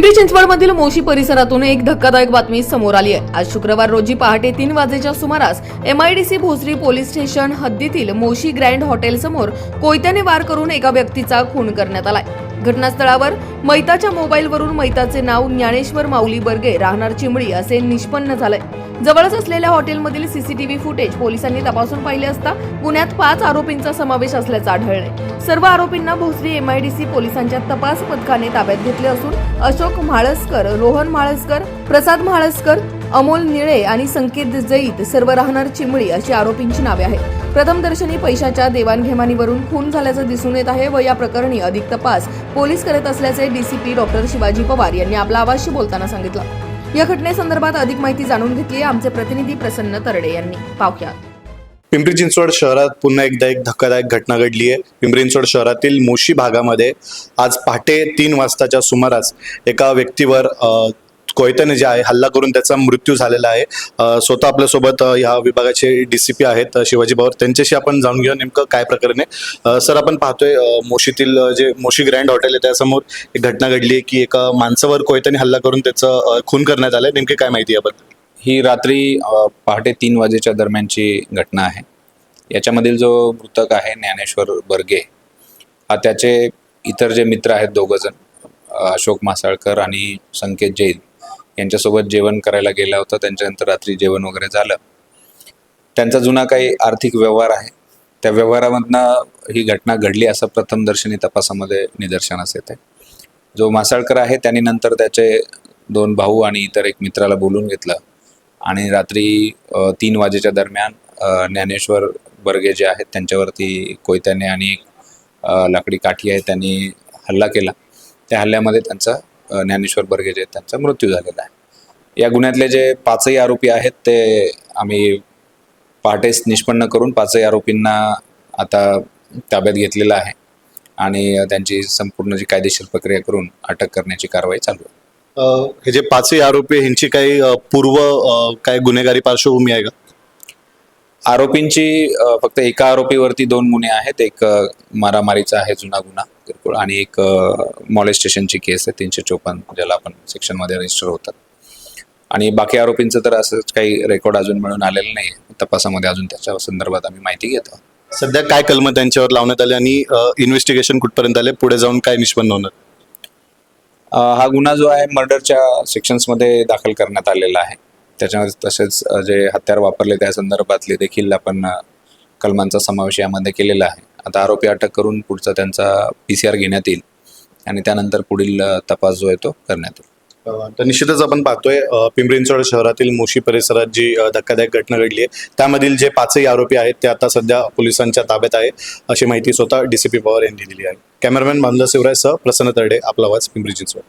पिंपरी चिंचवडमधील मोशी परिसरातून एक धक्कादायक बातमी समोर आली आहे. आज शुक्रवार रोजी पहाटे तीन वाजेच्या सुमारास एमआयडीसी भोसरी पोलीस स्टेशन हद्दीतील मोशी ग्रँड हॉटेल समोर कोयत्याने वार करून एका व्यक्तीचा खून करण्यात आलाय. घटनास्थळावर मैताच्या मोबाईलवरून मैताचे नाव ज्ञानेश्वर माऊली बर्गे राहणार चिंबळी असे निष्पन्न झालंय. जवळच असलेल्या हॉटेलमधील सीसीटीव्ही फुटेज पोलिसांनी तपासून पाहिले असता गुन्ह्यात पाच आरोपींचा समावेश असल्याचं आढळलंय. सर्व आरोपींना भोसरी एमआयडीसी पोलिसांच्या तपास पथकाने ताब्यात घेतले असून अशोक म्हाळसकर रोहन म्हाळसकर प्रसाद म्हाळसकर अमोल निळे आणि संकेत जईत सर्व राहणार चिंबळी अशी आरोपींची नावे आहेत. प्रथमदर्शनी पैशाच्या देवाणघेवाणीवरून खून झाल्याचं दिसून येत आहे व या प्रकरणी अधिक तपास पोलीस करत असल्याचे डीसीपी डॉक्टर शिवाजी पवार यांनी आपला आवाजशी बोलताना सांगितलं. या घटनेसंदर्भात अधिक माहिती जाणून घेतली आहे आमचे प्रतिनिधी प्रसन्न तरडे यांनी. पाहुयात पिंपरी चिंचवड शहरात पुन्हा एकदा एक धक्कादायक घटना घडली आहे. पिंपरी चिंचवड शहरातील मोशी भागामध्ये आज पहाटे तीन वाजताच्या सुमारास एका व्यक्तीवर अ, कोयत्याने जे आहे हल्ला करून त्याचा मृत्यू झालेला आहे. स्वतः आपल्यासोबत ह्या विभागाचे डी सी पी आहेत शिवाजी पवार त्यांच्याशी आपण जाणून घेऊया नेमकं काय प्रकरण. आहे सर आपण पाहतोय मोशीतील जे मोशी ग्रँड हॉटेल आहे त्यासमोर एक घटना घडली आहे की एका माणसावर कोयत्याने हल्ला करून त्याचं खून करण्यात आलंय. नेमके काय माहिती आहे याबद्दल? ही रात्री पहाटे तीन वाजेच्या दरम्यानची घटना आहे. याच्यामधील जो मृतक आहे ज्ञानेश्वर बर्गे हा त्याचे इतर जे मित्र आहेत दोघंजण अशोक मासाळकर आणि संकेत जैन यांच्यासोबत जेवण करायला गेला होता. त्यांच्यानंतर रात्री जेवण वगैरे झालं. त्यांचा जुना काही आर्थिक व्यवहार आहे. त्या व्यवहारामधनं ही घटना घडली असं प्रथमदर्शनी तपासामध्ये निदर्शनास येते जो मासाळकर आहे त्यांनी नंतर त्याचे दोन भाऊ आणि इतर एक मित्राला बोलून घेतलं आणि रात्री तीन वाजेच्या दरम्यान ज्ञानेश्वर बर्गे जे आहेत त्यांच्यावरती कोयत्याने आणि लाकडी काठी आहे त्यांनी हल्ला केला. त्या हल्ल्यामध्ये त्यांचा ज्ञानेश्वर बर्गे जे आहेत त्यांचा मृत्यू झालेला आहे. या गुन्ह्यातले जे पाचही आरोपी आहेत ते आम्ही पहाटेच निष्पन्न करून पाचही आरोपींना आता ताब्यात घेतलेलं आहे आणि त्यांची संपूर्ण जी कायदेशीर प्रक्रिया करून अटक करण्याची कारवाई चालू आहे. हे जे पाचही आरोपी ह्यांची काही पूर्व काही काय गुन्हेगारी पार्श्वभूमी आहे का? आरोपींची फक्त एका आरोपीवरती दोन गुन्हे आहेत. एक मारामारीचा आहे जुना गुन्हा किरकोळ आणि एक मॉलेस्टेशनची केस आहे तीनशे चोपन्न ज्याला आपण सेक्शनमध्ये रजिस्टर होतात. आणि बाकी आरोपींचं तर असंच काही रेकॉर्ड अजून मिळून आलेलं नाही. तपासामध्ये अजून त्याच्या संदर्भात आम्ही माहिती घेतो. सध्या काय कलम त्यांच्यावर लावण्यात आले आणि इन्व्हेस्टिगेशन कुठपर्यंत आले? पुढे जाऊन काय निष्पन्न होणार? हा गुन्हा जो आहे मर्डरच्या सेक्शन्समध्ये दाखल करण्यात आलेला आहे. त्याच्यामध्ये तसेच जे हत्यार वापरले त्या संदर्भातले देखील आपण कलमांचा समावेश यामध्ये केलेला आहे. आता आरोपी अटक करून पुढचा त्यांचा पी सी आर घेण्यात येईल आणि त्यानंतर पुढील तपास जो आहे तो करण्यात येईल. तर निश्चितच आपण पाहतोय अ, पिंपरी शहरातील मोशी परिसरात जी धक्कादायक घटना घडली आहे त्यामधील जे पाचही आरोपी आहेत ते आता सध्या पोलिसांच्या ताब्यात आहे अशी माहिती स्वतः डीसीपी पवार यांनी दिली आहे. कॅमेरामॅन बांधला शिवराय सह प्रसन्न तरडे आपला आवाज पिंपरी चिंचवड